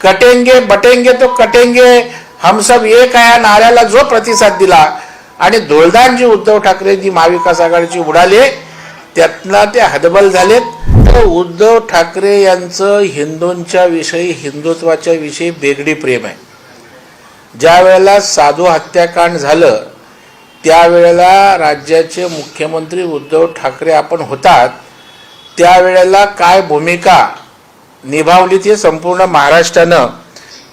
कटेंगे बटेंगे तो कटेंगे. हम सब एक आहे नाऱ्याला जो प्रतिसाद दिला आणि धुळदान जी उद्धव ठाकरे जी महाविकास आघाडीची उडाली त्यातनं ते हदबल झालेत. तर उद्धव ठाकरे यांचं हिंदूंच्या विषयी हिंदुत्वाच्या विषयी बेगडी प्रेम आहे. ज्या वेळेला साधू हत्याकांड झालं त्यावेळेला राज्याचे मुख्यमंत्री उद्धव ठाकरे आपण होतात. त्यावेळेला काय भूमिका निभावली ती संपूर्ण महाराष्ट्रानं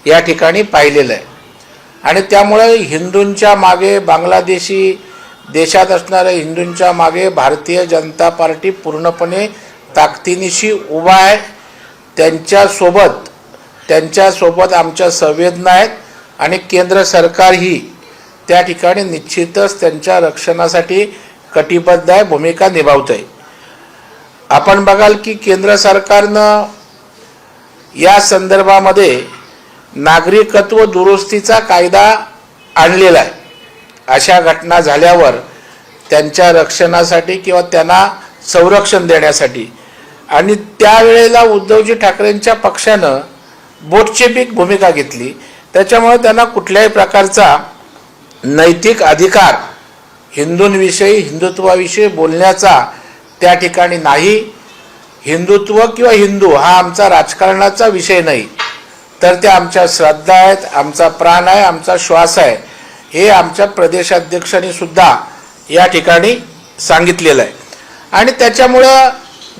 या ठिकाणी पाहिलेलं आहे. आणि त्यामुळे हिंदूंच्या मागे बांगलादेशी देशात असणाऱ्या हिंदूंच्या मागे भारतीय जनता पार्टी पूर्णपणे ताकदीनिशी उभा आहे. त्यांच्यासोबत त्यांच्यासोबत आमच्या संवेदना आहेत आणि केंद्र सरकारही त्या ठिकाणी निश्चितच त्यांच्या रक्षणासाठी कटिबद्ध आहे भूमिका निभावत आहे आपण बघाल की केंद्र सरकारनं या संदर्भामध्ये नागरिकत्व दुरुस्तीचा कायदा आणलेला आहे. अशा घटना झाल्यावर त्यांच्या रक्षणासाठी किंवा त्यांना संरक्षण देण्यासाठी आणि त्यावेळेला उद्धवजी ठाकरेंच्या पक्षानं बोटचेपीक भूमिका घेतली. त्याच्यामुळे त्यांना कुठल्याही प्रकारचा नैतिक अधिकार हिंदूंविषयी हिंदुत्वाविषयी बोलण्याचा त्या ठिकाणी नाही. हिंदुत्व किंवा हिंदू हा आमचा राजकारणाचा विषय नाही. तर त्या आमच्या श्रद्धा आहेत आमचा प्राण आहे आमचा श्वास आहे हे आमच्या प्रदेशाध्यक्षांनी सुद्धा या ठिकाणी सांगितलेलं आहे. आणि त्याच्यामुळं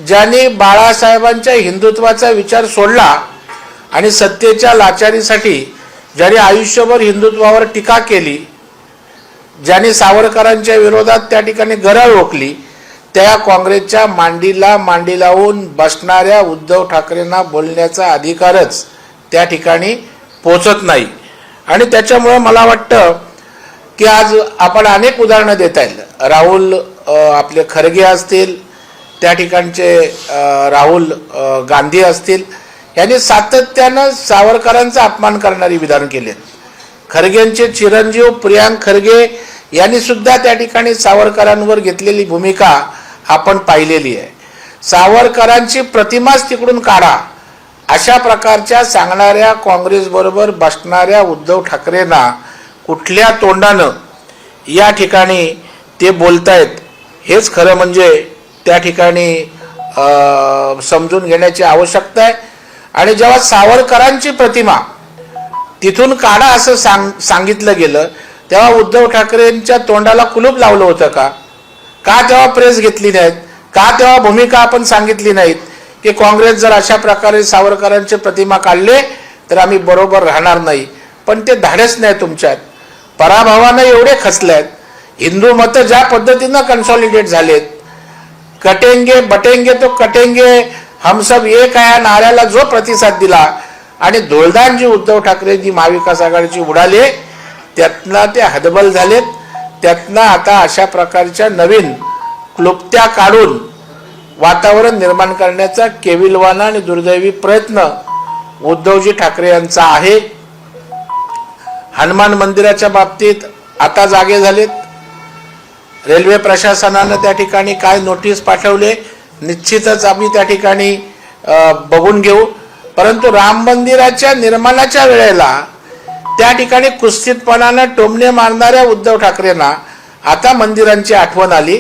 ज्यांनी बाळासाहेबांच्या हिंदुत्वाचा विचार सोडला आणि सत्तेच्या लाचारीसाठी ज्यांनी आयुष्यभर हिंदुत्वावर टीका केली ज्यांनी सावरकरांच्या विरोधात त्या ठिकाणी गरळ ओकली त्या काँग्रेसच्या मांडीला मांडी लावून बसणाऱ्या उद्धव ठाकरेंना बोलण्याचा अधिकारच त्या ठिकाणी पोचत नाही. आणि त्याच्यामुळं मला वाटतं की आज आपण अनेक उदाहरणं देता येईल. राहुल आपले खरगे असतील त्या ठिकाणचे राहुल गांधी असतील यांनी सातत्यानं सावरकरांचा अपमान करणारी विधान केले खरगेंचे चिरंजीव प्रियांक खरगे यांनी सुद्धा त्या ठिकाणी सावरकरांवर घेतलेली भूमिका आपण पाहिलेली आहे. सावरकरांची प्रतिमाच तिकडून काढा. अशा प्रकारच्या सांगणाऱ्या काँग्रेसबरोबर बसणाऱ्या उद्धव ठाकरेंना कुठल्या तोंडानं या ठिकाणी ते बोलतायत हेच खरं म्हणजे त्या ठिकाणी समजून घेण्याची आवश्यकता आहे. आणि जेव्हा सावरकरांची प्रतिमा तिथून काढा असं सांग सांगितलं गेलं तेव्हा उद्धव ठाकरेंच्या तोंडाला कुलूप लावलं होतं का? का तेव्हा प्रेस घेतली नाहीत? का तेव्हा भूमिका आपण सांगितली नाहीत? की काँग्रेस जर अशा प्रकारे सावरकरांचे प्रतिमा काढले तर आम्ही बरोबर राहणार नाही. पण ते धाडस नाही तुमच्यात. पराभवानं एवढे खचलेत. हिंदू मतं ज्या पद्धतीनं कन्सॉलिडेट झालेत कटेंगे बटेंगे तो कटेंगे हम सब एक आहे या नाऱ्याला जो प्रतिसाद दिला आणि धुळदान जी उद्धव ठाकरे जी महाविकास आघाडीची उडाले त्यातनं ते हदबल झालेत. त्यातनं आता अशा प्रकारच्या नवीन क्लुप्त्या काढून वातावरण निर्माण करण्याचा केविलवाना आणि दुर्दैवी प्रयत्न उद्धवजी ठाकरे यांचा आहे. हनुमान मंदिराच्या बाबतीत आता जागे झालेत. रेल्वे प्रशासनानं त्या ठिकाणी काय नोटीस पाठवले निश्चितच आम्ही त्या ठिकाणी बघून घेऊ. परंतु राम मंदिराच्या निर्माणाच्या वेळेला त्या ठिकाणी कुस्तीतपणानं टोमणे मारणाऱ्या उद्धव ठाकरेंना आता मंदिरांची आठवण आली.